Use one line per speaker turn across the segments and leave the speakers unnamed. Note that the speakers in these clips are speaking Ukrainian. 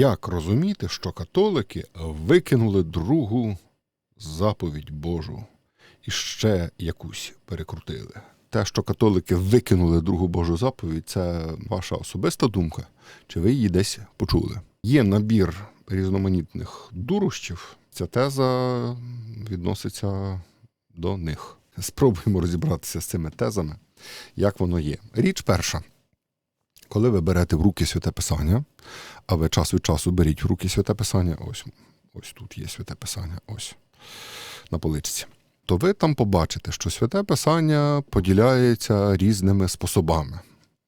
Як розуміти, що католики викинули другу заповідь Божу і ще якусь перекрутили? Те, що католики викинули другу Божу заповідь, це ваша особиста думка, чи ви її десь почули? Є набір різноманітних дурощів. Ця теза відноситься до них. Спробуємо розібратися з цими тезами, як воно є. Річ перша. Коли ви берете в руки святе писання, а ви час від часу беріть в руки святе писання, ось, ось тут є святе писання, ось на поличці, то ви там побачите, що святе писання поділяється різними способами.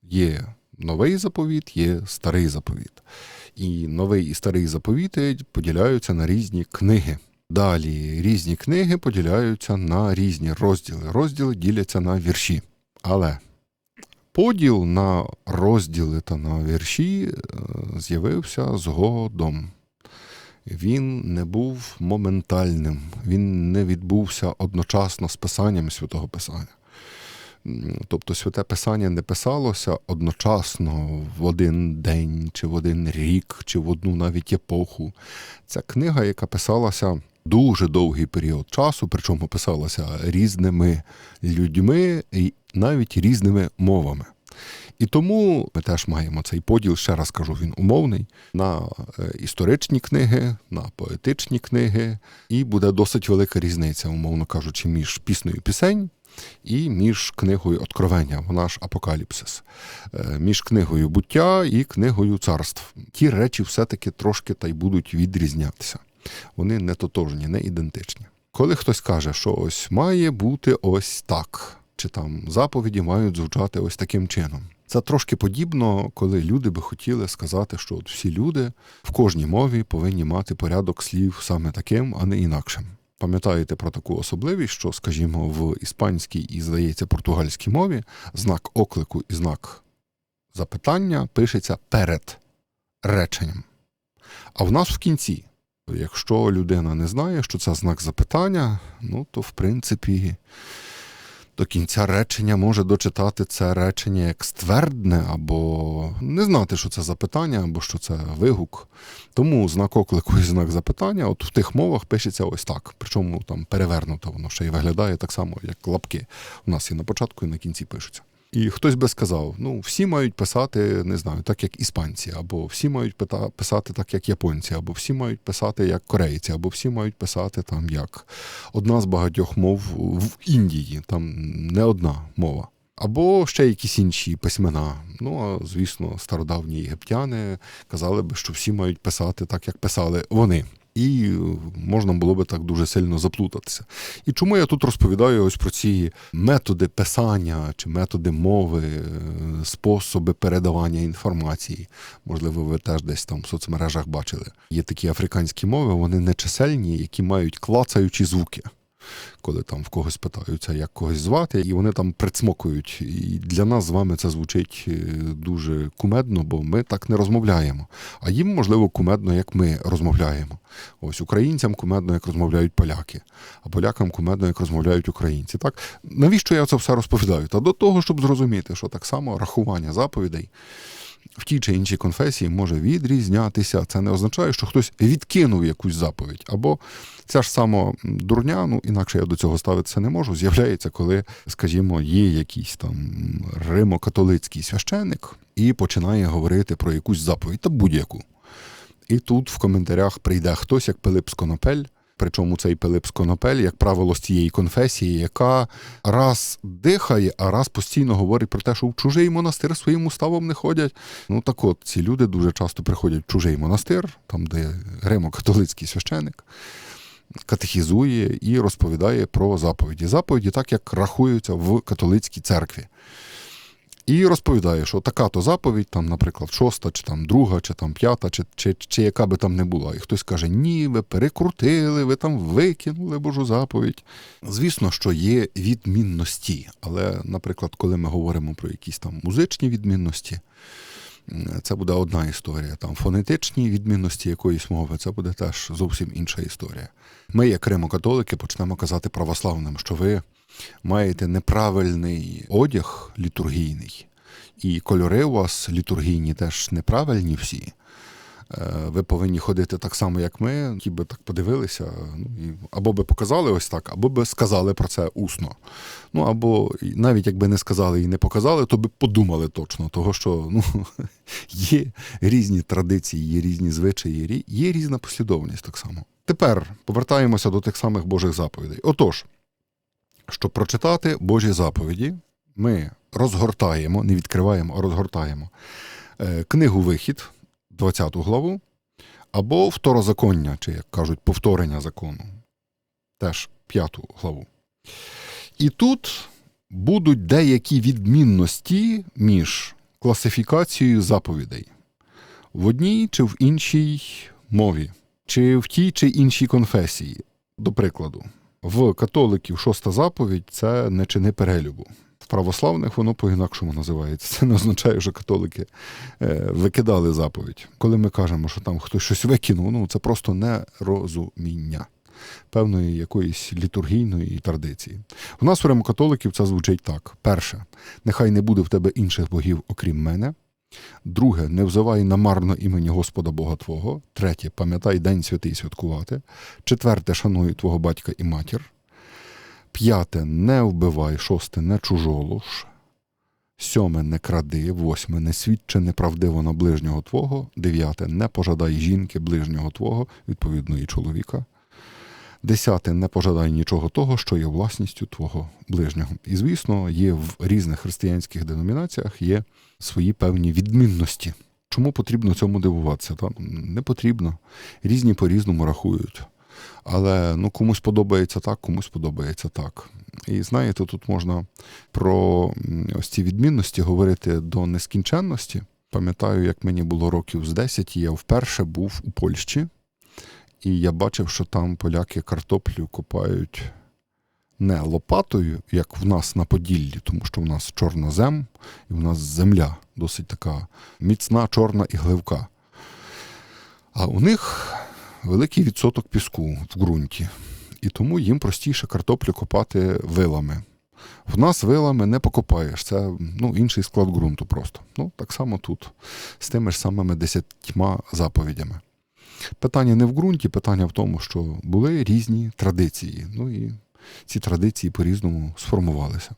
Є новий заповіт, є старий заповіт. І новий і старий заповіти поділяються на різні книги. Далі різні книги поділяються на різні розділи. Розділи діляться на вірші. Але поділ на розділи та на вірші е, з'явився згодом. Він не був моментальним, він не відбувся одночасно з писанням святого Писання. Тобто святе Писання не писалося одночасно в один день, чи в один рік, чи в одну навіть епоху. Це книга, яка писалася дуже довгий період часу, причому писалася різними людьми і навіть різними мовами. І тому ми теж маємо цей поділ, ще раз кажу, він умовний, на е, історичні книги, на поетичні книги, і буде досить велика різниця, умовно кажучи, між піснею пісень і між книгою Откровення, вона ж Апокаліпсис, Е, між книгою буття і книгою царств. Ті речі все-таки трошки та й будуть відрізнятися. Вони не тотожні, не ідентичні. Коли хтось каже, що ось має бути ось так, чи там заповіді мають звучати ось таким чином. Це трошки подібно, коли люди би хотіли сказати, що от всі люди в кожній мові повинні мати порядок слів саме таким, а не інакшим. Пам'ятаєте про таку особливість, що, скажімо, в іспанській і, здається, португальській мові знак оклику і знак запитання пишеться перед реченням. А в нас в кінці. Якщо людина не знає, що це знак запитання, ну то в принципі до кінця речення може дочитати це речення як ствердне, або не знати, що це запитання, або що це вигук. Тому знак оклику і знак запитання, от в тих мовах пишеться ось так. Причому там перевернуто воно ще й виглядає так само, як лапки. У нас і на початку, і на кінці пишуться. І хтось би сказав: ну, всі мають писати, не знаю, так як іспанці, або всі мають писати так, як японці, або всі мають писати як корейці, або всі мають писати там як одна з багатьох мов в Індії, там не одна мова. Або ще якісь інші письмена. Ну, а звісно, стародавні єгиптяни казали би, що всі мають писати так, як писали вони. І можна було би так дуже сильно заплутатися. І чому я тут розповідаю ось про ці методи писання чи методи мови, е, способи передавання інформації? Можливо, ви теж десь там в соцмережах бачили. Є такі африканські мови, вони нечисельні, які мають клацаючі звуки. Коли там в когось питаються, як когось звати, і вони там прицмокують. І для нас з вами це звучить е, дуже кумедно, бо ми так не розмовляємо. А їм, можливо, кумедно, як ми розмовляємо. Ось українцям кумедно, як розмовляють поляки, а полякам кумедно, як розмовляють українці. Так навіщо я це все розповідаю? Та до того, щоб зрозуміти, що так само рахування заповідей в тій чи іншій конфесії може відрізнятися. Це не означає, що хтось відкинув якусь заповідь. Або ця ж сама дурня, ну інакше я до цього ставитися не можу. З'являється, коли, скажімо, є якийсь там римо-католицький священник і починає говорити про якусь заповідь та будь-яку. І тут в коментарях прийде хтось, як Пилип Сконопель. Причому цей Пилип Сконопель, як правило, з тієї конфесії, яка раз дихає, а раз постійно говорить про те, що в чужий монастир своїм уставом не ходять. Ну так от, ці люди дуже часто приходять в чужий монастир, там, де гримо-католицький священик, катехізує і розповідає про заповіді. Заповіді так, як рахуються в католицькій церкві. І розповідає, що така то заповідь, там, наприклад, шоста, чи там друга, чи там п'ята, чи, чи, чи яка би там не була. І хтось каже, ні, ви перекрутили, ви там викинули Божу заповідь. Звісно, що є відмінності, але, наприклад, коли ми говоримо про якісь там музичні відмінності, це буде одна історія. Там фонетичні відмінності якоїсь мови, це буде теж зовсім інша історія. Ми, як римо-католики, почнемо казати православним, що ви маєте неправильний одяг літургійний, і кольори у вас літургійні теж неправильні всі. е, ви повинні ходити так само, як ми, ті би так подивилися, ну, і або би показали ось так, або би сказали про це усно. Ну, або навіть якби не сказали і не показали, то би подумали точно, того що ну, є різні традиції, є різні звичаї, є різна послідовність так само. Тепер повертаємося до тих самих Божих заповідей. Отож, щоб прочитати Божі заповіді, ми розгортаємо, не відкриваємо, а розгортаємо е, книгу Вихід, 20 главу, або второзаконня, чи, як кажуть, повторення закону, теж 5 главу. І тут будуть деякі відмінності між класифікацією заповідей в одній чи в іншій мові, чи в тій чи іншій конфесії. До прикладу, в католиків шоста заповідь це не чини перелюбу. В православних воно по-інакшому називається. Це не означає, що католики е, викидали заповідь. Коли ми кажемо, що там хтось щось викинув, ну це просто нерозуміння певної якоїсь літургійної традиції. У нас в римокатоликів це звучить так: перше, нехай не буде в тебе інших богів, окрім мене. Друге, не взивай намарно імені Господа Бога Твого. Третє, пам'ятай День святий святкувати. Четверте, шануй твого батька і матір. П'яте, не вбивай. Шосте, не чужолуш. Сьоме, не кради. Восьме, не свідчи неправдиво на ближнього твого. Дев'яте, не пожадай жінки ближнього твого, відповідно, і чоловіка. Десяте, не пожадай нічого того, що є власністю твого ближнього. І, звісно, є в різних християнських деномінаціях є свої певні відмінності. Чому потрібно цьому дивуватися? Та? Не потрібно. Різні по-різному рахують. Але ну, комусь подобається так, комусь подобається так. І знаєте, тут можна про ось ці відмінності говорити до нескінченності. Пам'ятаю, як мені було років з 10, я вперше був у Польщі, і я бачив, що там поляки картоплю копають не лопатою, як в нас на Поділлі, тому що в нас чорнозем, і в нас земля досить така міцна, чорна і гливка. А у них великий відсоток піску в ґрунті, і тому їм простіше картоплю копати вилами. В нас вилами не покопаєш, це ну, інший склад ґрунту просто. Ну, так само тут, з тими ж самими десятьма заповідями. Питання не в ґрунті, питання в тому, що були різні традиції. Ну і ці традиції по-різному сформувалися.